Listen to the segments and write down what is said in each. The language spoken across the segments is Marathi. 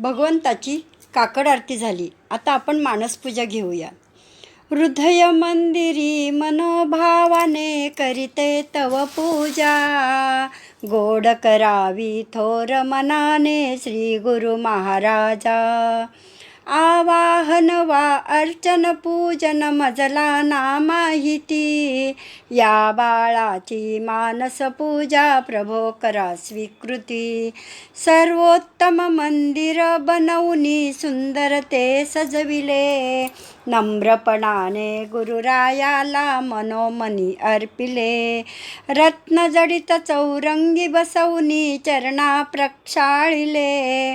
भगवंताची काकड आरती झाली. आता आपण मानसपूजा घेऊया. हृदय मंदिरी मनोभावाने करीते तव पूजा. गोड करावी थोर मनाने श्री गुरु महाराजा. आवाहन वा अर्चन पूजन मजला ना माहिती या बाळाची मानस पूजा प्रभो करा स्वीकृती. सर्वोत्तम मंदिर बनवूनी सुंदर ते सजविले. नम्रपणाने गुरुरायाला मनोमनी अर्पिले. रत्नजडित चौरंगी बसवनी चरणा प्रक्षाळिले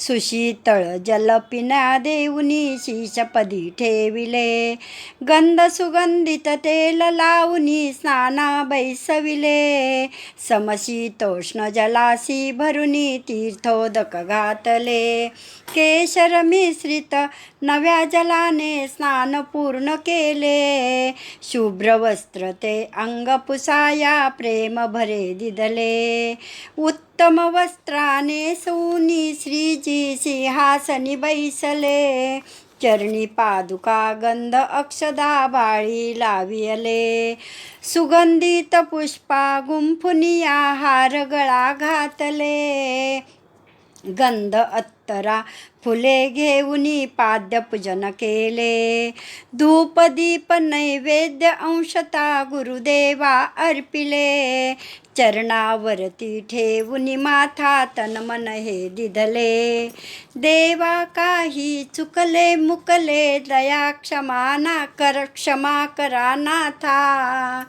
सुशीतळ जल पिण्या देऊनी शीशपदी ठेविले. गंध सुगंधित तेल लावूनी स्नाना बैसविले. समशीतोष्ण जलासी भरुनी तीर्थोदक घातले. केशर मिश्रित नव्या जलाने स्नान पूर्ण केले. शुभ्र वस्त्र ते अंग पुसाया प्रेम भरे दिदले. उत्तम वस्त्राने सोनी श्रीजी सिंहासनी बैसले. चरणी पादुका गंध अक्षदा बाळी लावियले. सुगंधित पुष्पा गुंफुनिया हार गळा घातले. गंध अत्तरा फुले घेऊनी पाद्यपूजन केले. धूप दीप नैवेद्य अंशता गुरुदेवा अर्पिले. चरणावरती ठेवूनी माथा तन मन हे दिधले. देवा काही चुकले मुकले दया क्षमा ना कर क्षमा करा नाथा.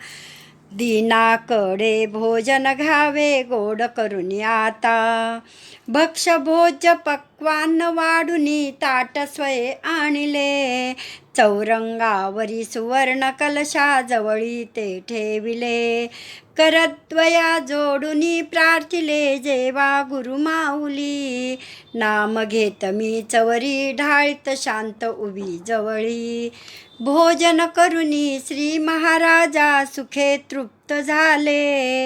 दीनाकडे भोजन घावे गोड करून आता. भक्ष भोज पक्वान वाढुनी ताट स्वये आणले. चौरंगावरी सुवर्ण कलशा जवळी ते ठेविले. करत्वया जोडुनी प्रार्थिले जेवा गुरुमाऊली नाम घेत मी चवरी ढाळत शांत उभी जवळी. भोजन करुनी श्री महाराजा सुखे तृप्त झाले.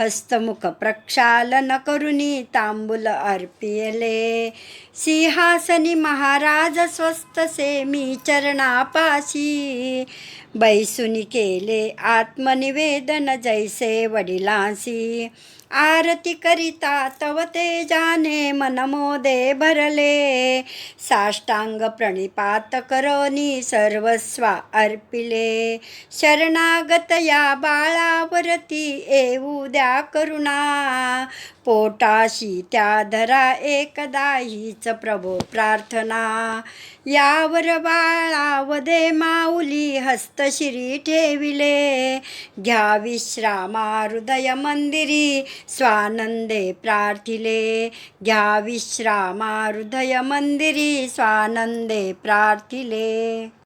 हस्तमुख प्रक्षालन करुनी तांबूल अर्पिले सिंहासनी महाराज स्वस्तसे मी चरणापाशी. बैसुनी केले आत्मनिवेदन जैसे वडिलांसी। आरती करिता तव ते जाने मनमोदे भरले। साष्टांग प्रणिपात करोनी सर्वस्वा अर्पिले। शरणागत या बाळावरती येऊ द्या करुणा। पोटाशी त्या धरा एकदा हीच प्रभो प्रार्थना। यावर बाळावदे माऊली हस्त शिरी ठेविले घ्या विश्रामा हृदय मंदिरी स्वानंदे प्रार्थिले घ्या विश्रामा हृदय मंदिरी स्वानंदे प्रार्थिले